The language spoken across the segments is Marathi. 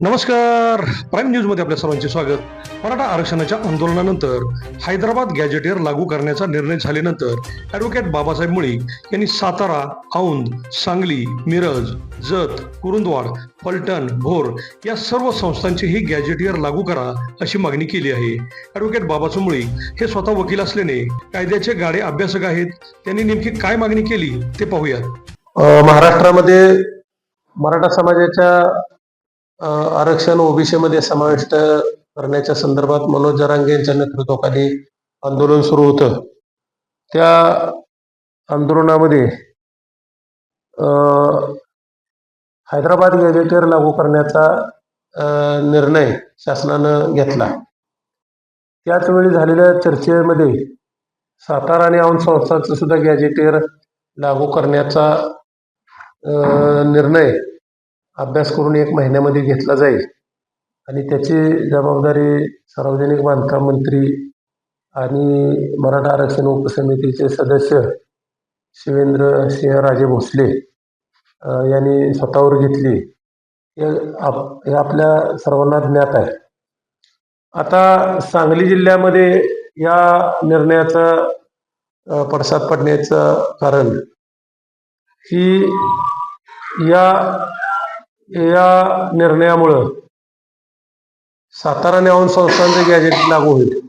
नमस्कार. प्राईम न्यूजमध्ये आपल्या सर्वांचे स्वागत. मराठा आरक्षणाच्या आंदोलनानंतर हैदराबाद गॅजेटियर लागू करण्याचा निर्णय झाल्यानंतर ॲडव्होकेट बाबासाहेब मुळीक यांनी सातारा औंध सांगली मिरज जत कुरुंदवाड पलटण भोर या सर्व संस्थांची ही गॅजेटियर लागू करा अशी मागणी केली आहे. ॲडव्होकेट बाबासाहेब मुळीक हे स्वतः वकील असल्याने कायद्याचे गाडे अभ्यासक आहेत. त्यांनी नेमकी काय मागणी केली ते पाहूयात. महाराष्ट्रामध्ये मराठा समाजाच्या आरक्षण ओबीसी मध्ये समाविष्ट करण्याच्या संदर्भात मनोज जरांगे यांच्या नेतृत्वाखाली आंदोलन सुरू होतं. त्या आंदोलनामध्ये हैदराबाद गॅजेटियर लागू करण्याचा निर्णय शासनानं घेतला. त्याच वेळी झालेल्या चर्चेमध्ये सातारा आणि औंध संस्थांचं सुद्धा गॅजेटेअर लागू करण्याचा निर्णय अभ्यास करून एक महिन्यामध्ये घेतला जाईल. आणि त्याची जबाबदारी सार्वजनिक बांधकाम मंत्री आणि मराठा आरक्षण उपसमितीचे सदस्य शिवेंद्र सिंह राजे भोसले यांनी स्वतःवर घेतली. हे आप- हे आपल्या सर्वांना ज्ञात आहे. आता सांगली जिल्ह्यामध्ये या निर्णयाचा पडसाद पडण्याचं कारण ही या या निर्णयामुळं सातारा न्यावन संस्थांचे गॅजेट लागू होईल.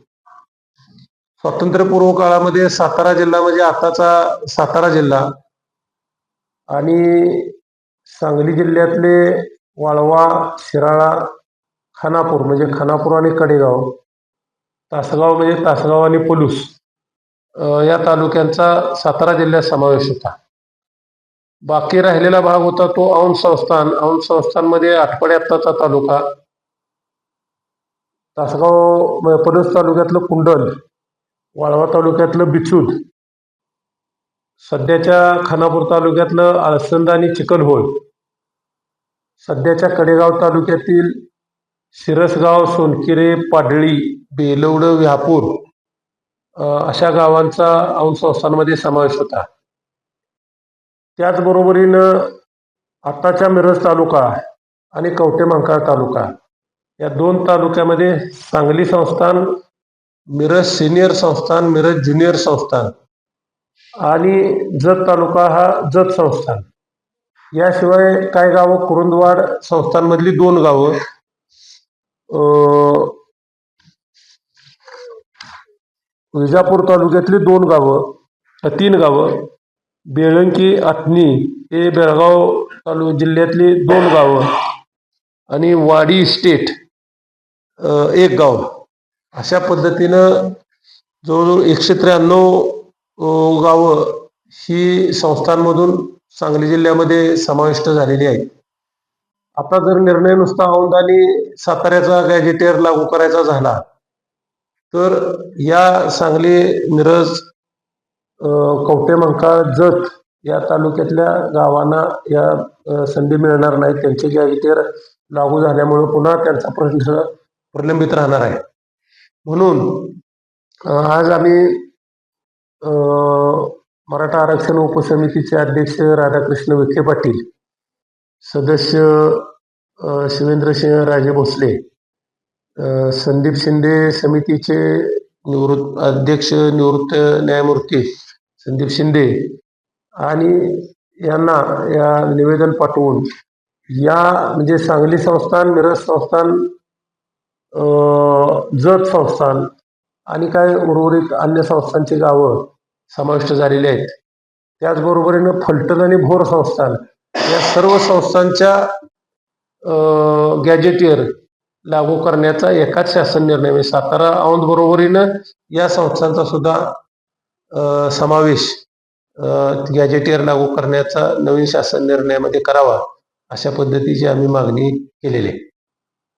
स्वातंत्र्यपूर्व काळामध्ये सातारा जिल्हा म्हणजे आताचा सातारा जिल्हा. आणि सांगली जिल्ह्यातले वाळवा शिराळा खानापूर म्हणजे खानापूर आणि कडेगाव तासगाव म्हणजे तासगाव आणि पलूस या तालुक्यांचा सातारा जिल्ह्यात समावेश होता. बाकी राहिलेला भाग होता तो औंध संस्थान. औंध संस्थानमध्ये आठवड्याचा तालुका. तासगाव म्हणजे म- तालुक्यातलं कुंडल वाळवा तालुक्यातलं बिचूद सध्याच्या खानापूर तालुक्यातलं आळसंद आणि चिकलहोळ सध्याच्या कडेगाव तालुक्यातील शिरसगाव सोनकिरे पाडळी बेलवड व्यापूर अशा गावांचा औंध संस्थांमध्ये समावेश होता. त्याचबरोबरीनं आत्ताच्या मिरज तालुका आणि कवठे मंकाळ तालुका या दोन तालुक्यामध्ये सांगली संस्थान मिरज सिनियर संस्थान मिरज ज्युनियर संस्थान आणि जत तालुका हा जत संस्थान. याशिवाय काही गावं? कुरुंदवाड संस्थांमधली दोन गावं. विजापूर तालुक्यातली दोन गावं तीन गावं. बेळंकी आटणी हे बेळगाव तालु जिल्ह्यातली दोन गावं आणि वाडी इस्टेट एक गाव. अशा पद्धतीनं जवळजवळ एकशे त्र्याण्णव गावं ही संस्थांमधून सांगली जिल्ह्यामध्ये समाविष्ट झालेली आहेत. आता जर निर्णय नुसता औंध साताऱ्याचा गॅजेटेअर लागू करायचा झाला तर या सांगली मिरज अ, जत या तालुक्यातल्या गावांना या संधी मिळणार नाही त्यांचे इतर लागू झाल्यामुळं पुन्हा त्यांचा प्रश्न प्रलंबित राहणार आहे. म्हणून आज आम्ही मराठा आरक्षण उपसमितीचे अध्यक्ष राधाकृष्ण विखे पाटील सदस्य शिवेंद्र सिंह राजे भोसले संदीप शिंदे समितीचे निवृत्त अध्यक्ष निवृत्त न्यायमूर्ती संदीप शिंदे आणि यांना या निवेदन पाठवून या म्हणजे सांगली संस्थान मिरज संस्थान जत संस्थान आणि काय उर्वरित अन्य संस्थांची गावं समाविष्ट झालेली आहेत. त्याचबरोबरीनं फलटण आणि भोर संस्थान या सर्व संस्थांच्या गॅजेटियर लागू करण्याचा एकाच शासन निर्णय म्हणजे सातारा औंध बरोबरीनं या संस्थांचा सुद्धा समावेश गॅजेटियर लागू करण्याचा नवीन शासन निर्णयामध्ये करावा अशा पद्धतीची आम्ही मागणी केलेली आहे.